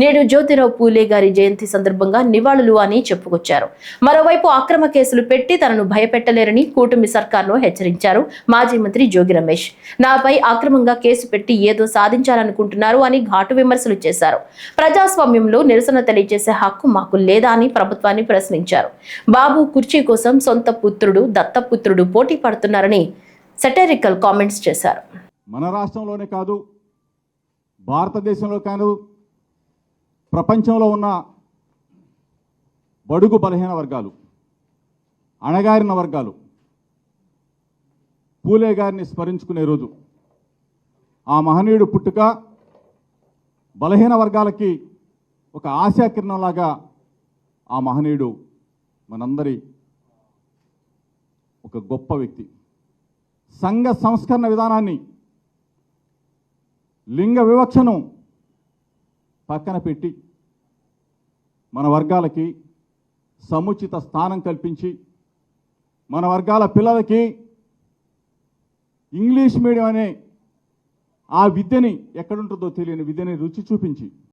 నేడు జ్యోతిరావు పూలే గారి జయంతి సందర్భంగా నివాళులు అని చెప్పుకొచ్చారు. మరోవైపు అక్రమ కేసులు పెట్టి తనను భయపెట్టలేరని కూటమి సర్కార్ను హెచ్చరించారు మాజీ మంత్రి జోగి రమేష్. నాపై అక్రమంగా కేసు పెట్టి ఏదో సాధించాలనుకుంటున్నారు అని ఘాటు విమర్శలు చేశారు. ప్రజాస్వామ్యంలో నిరసన తెలియజేసే హక్కు మాకు లేదా అని ప్రభుత్వాన్ని ప్రశ్నించారు. బాబు కుర్చీ కోసం సొంత పుత్రుడు దత్తపుత్రుడు పోటీ పడుతున్నారని సెటరికల్ కామెంట్స్ చేశారు. మన రాష్ట్రంలోనే కాదు భారతదేశంలో కాదు ప్రపంచంలో ఉన్న బడుగు బలహీన వర్గాలు అణగారిన వర్గాలు పూలే గారిని స్మరించుకునే రోజు. ఆ మహనీయుడు పుట్టుక బలహీన వర్గాలకి ఒక ఆశాకిరణంలాగా ఆ మహనీయుడు మనందరి ఒక గొప్ప వ్యక్తి. సంఘ సంస్కరణ విధానాన్ని లింగ వివక్షను పక్కన పెట్టి మన వర్గాలకి సముచిత స్థానం కల్పించి మన వర్గాల పిల్లలకి ఇంగ్లీష్ మీడియం అనే ఆ విద్యని ఎక్కడుంటుందో తెలియని విద్యని రుచి చూపించి